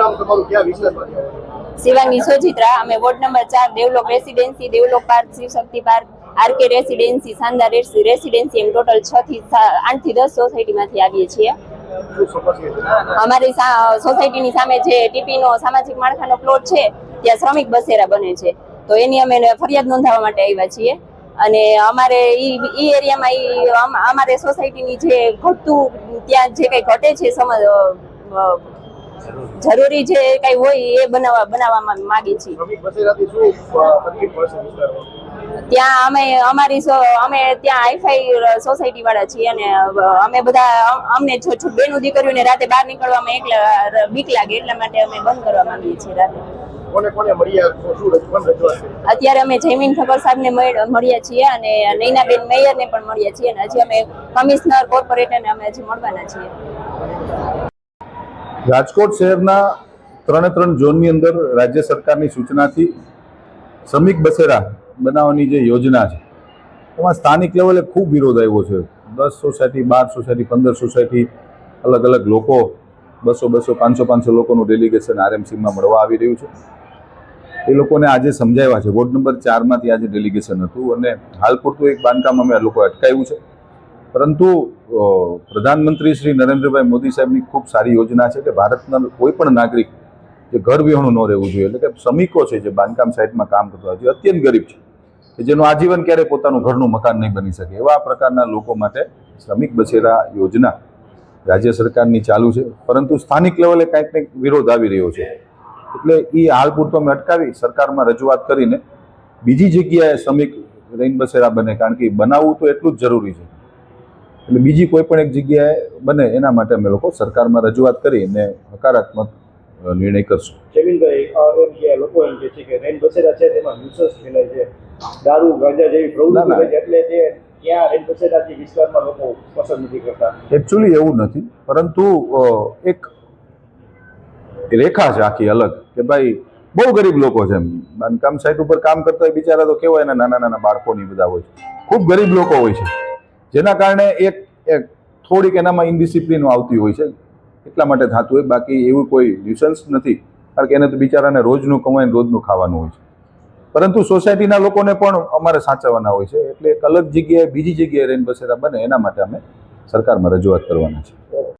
નામ તમારું ક્યાં સોજિત્રા અમે વોર્ડ નંબર ચાર Devlok residency Devlok park Shivshakti park R K residency Shandar residency એમ ટોટલ છ થી આઠથી દસ સોસાયટીમાંથી આવીએ છીએ. અમારી સોસાયટીની સામે જે ટીપીનો સામાજિક માળખાનો પ્લોટ છે ત્યાં શ્રમિક બસેરા બને છે. તો એની અમે ફરિયાદ નોંધાવવા માટે આવ્યા છીએ. અને અમારે ઈ ઈ એરિયામાં ઈ અમારે સોસાયટીની જે ઘટતું ત્યાં જે કંઈ ઘટે છે સમજ જરૂરી જે કઈ હોય એ બનાવવા બનાવવામાં માગી છીએ. ત્યાં અમે અમારી અમે ત્યાં હાઈફાઈ સોસાયટી વાળા છીએ અને અમે બધા અમ- અમને બેનું દીકરીઓને રાતે બહાર નીકળવામાં એકલા બીક લાગે એટલા માટે અમે બંધ કરવા માંગીએ છીએ રાતે? અત્યારે અમે જયમીન ઠક્કર સાહેબને મળ- મળ્યા છીએ અને નૈનાબેન મેયરને પણ મળ્યા છીએ અને હજી અમે કમિશનર કોર્પોરેટરને અમે હજી મળવાના છીએ. રાજકોટ શહેરના ત્રણે ત્રણ ઝોનની અંદર રાજ્ય સરકારની સૂચનાથી શ્રમિક બસેરા બનાવવાની જે યોજના છે, એમાં સ્થાનિક લેવલે ખૂબ વિરોધ આવ્યો છે. દસ સોસાયટી, બાર સોસાયટી, પંદર સોસાયટી, અલગ અલગ લોકો, બસો બસો, પાંચસો પાંચસો લોકોનું ડેલિગેશન આરએમસીમાં મળવા આવી રહ્યું છે. એ લોકોને આજે સમજાવ્યા છે. વોર્ડ નંબર ચારમાંથી આજે ડેલિગેશન હતું અને હાલ પૂરતું એક બાંધકામ અમે આ લોકો અટકાવ્યું છે. પરંતુ પ્રધાનમંત્રી શ્રી નરેન્દ્રભાઈ મોદી સાહેબની ખૂબ સારી યોજના છે કે ભારતના કોઈ પણ નાગરિક જે ઘર વિહોણું ન રહેવું જોઈએ, એટલે કે શ્રમિકો છે જે બાંધકામ સાઇટમાં કામ કરતા હોય છે અત્યંત ગરીબ છે, કે જેનું આજીવન ક્યારે પોતાનું ઘરનું મકાન નહીં બની શકે, એવા પ્રકારના લોકો માટે શ્રમિક બસેરા યોજના રાજ્ય સરકારની ચાલુ છે. પરંતુ સ્થાનિક લેવલે કાંઈક કંઈક વિરોધ આવી રહ્યો છે. એટલે એ હાલ પૂરતો અમે અટકાવી સરકારમાં રજૂઆત કરીને બીજી જગ્યાએ શ્રમિક રહીન બસેરા બને, કારણ કે બનાવવું તો એટલું જ જરૂરી છે. એટલે બીજી કોઈ પણ એક જગ્યાએ બને એના માટે અમે લોકો સરકારમાં રજૂઆત કરીને હકારાત્મક નિર્ણય કરશું. જમીનભાઈ લોકો એમ કે છે કે રેન બસેરા છે તેમાં ન્યુસન્સ ફેલાય છે. દારૂ ગાંજા જેવી પ્રવૃત્તિ એટલે તે વિસ્તારમાં લોકો પસંદ નથી કરતા. એકચ્યુઅલી એવું નથી પરંતુ એક રેખા છે આખી અલગ કે ભાઈ બહુ ગરીબ લોકો છે એમ. બાંધકામ સાઇટ ઉપર કામ કરતા હોય બિચારા તો કેવા એના નાના નાના બાળકોની બધા હોય છે. ખૂબ ગરીબ લોકો હોય છે. જેના કારણે એક એક થોડીક એનામાં ઇન્ડિસિપ્લિન આવતી હોય છે. એટલા માટે થતું હોય. બાકી એવું કોઈ ન્યુસન્સ નથી. કારણ કે એને તો બિચારાને રોજનું કમાઈને રોજનું ખાવાનું હોય છે. પરંતુ સોસાયટીના લોકોને પણ અમારે સાચવવાના હોય છે. એટલે એક અલગ જગ્યાએ, બીજી જગ્યાએ રહીને બસેરા બને, એના માટે અમે સરકારમાં રજૂઆત કરવાના છે